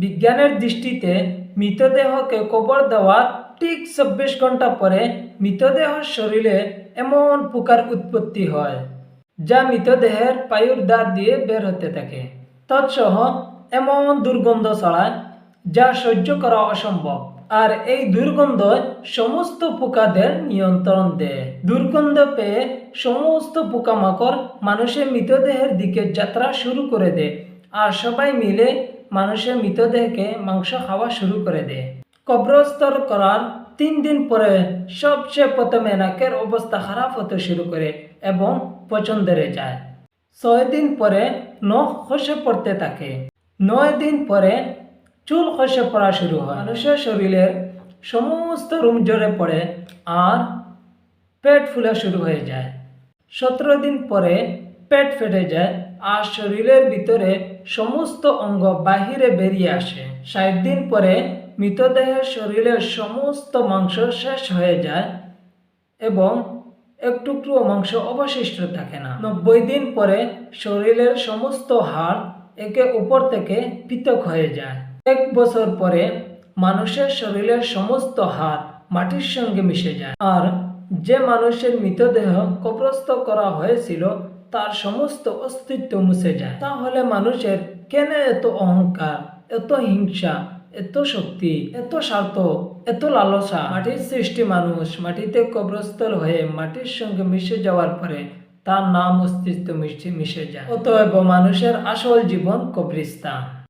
বিজ্ঞানের দৃষ্টিতে মৃতদেহকে কবর দেওয়ার ঠিক চব্বিশ ঘণ্টা পরে মৃতদেহ শরীরে এমন পোকার উৎপত্তি হয়, যা মৃতদেহের পায়ুর দ্বার দিয়ে বের হতে থাকে। তৎসহ এমন দুর্গন্ধ ছড়ায়, যা সহ্য করা অসম্ভব। আর এই দুর্গন্ধ সমস্ত পোকাদের নিয়ন্ত্রণ দেয়। দুর্গন্ধ পেয়ে সমস্ত পোকামাকড় মানুষের মৃতদেহের দিকে যাত্রা শুরু করে দেয়। আর সবাই মিলে মানুষের মৃতদেহকে মাংস খাওয়া শুরু করে দেয়। কব্রস্তর করার তিন দিন পরে সবচেয়ে প্রথমে নাকের অবস্থা খারাপ হতে শুরু করে এবং পচন ধরে যায়। ছয় দিন পরে নখ খসে পড়তে থাকে। নয় দিন পরে চুল খসে পড়া শুরু হয়। মানুষের শরীরের সমস্ত রুম জ্বরে পড়ে আর পেট ফুলা শুরু হয়ে যায়। সতেরো দিন পরে পেট ফেটে যায় আর শরীরের ভিতরে সমস্ত অঙ্গ বাহিরে বেরিয়ে আসে। ষাট দিন পরে মৃতদেহের শরীরের সমস্ত মাংস শেষ হয়ে যায় এবং একটুকরো মাংস অবশিষ্ট থাকে না। নব্বই দিন পরে শরীরের সমস্ত হাড় একে উপর থেকে পৃথক হয়ে যায়। এক বছর পরে মানুষের শরীরের সমস্ত হাড় মাটির সঙ্গে মিশে যায়। আর যে মানুষের মৃতদেহ কবরস্থ করা হয়েছিল তার সমস্ত অস্তিত্ব মুছে যায়। তাহলে মানুষের কেন এত অহংকার, এত হিংসা, এত শক্তি, এত স্বার্থ, এত লালসা? মাটির সৃষ্টি মানুষ মাটিতে কবরস্থল হয়ে মাটির সঙ্গে মিশে যাওয়ার পরে তার নাম অস্তিত্ব মিশে মিশে যায়। অতএব মানুষের আসল জীবন কবরিস্তান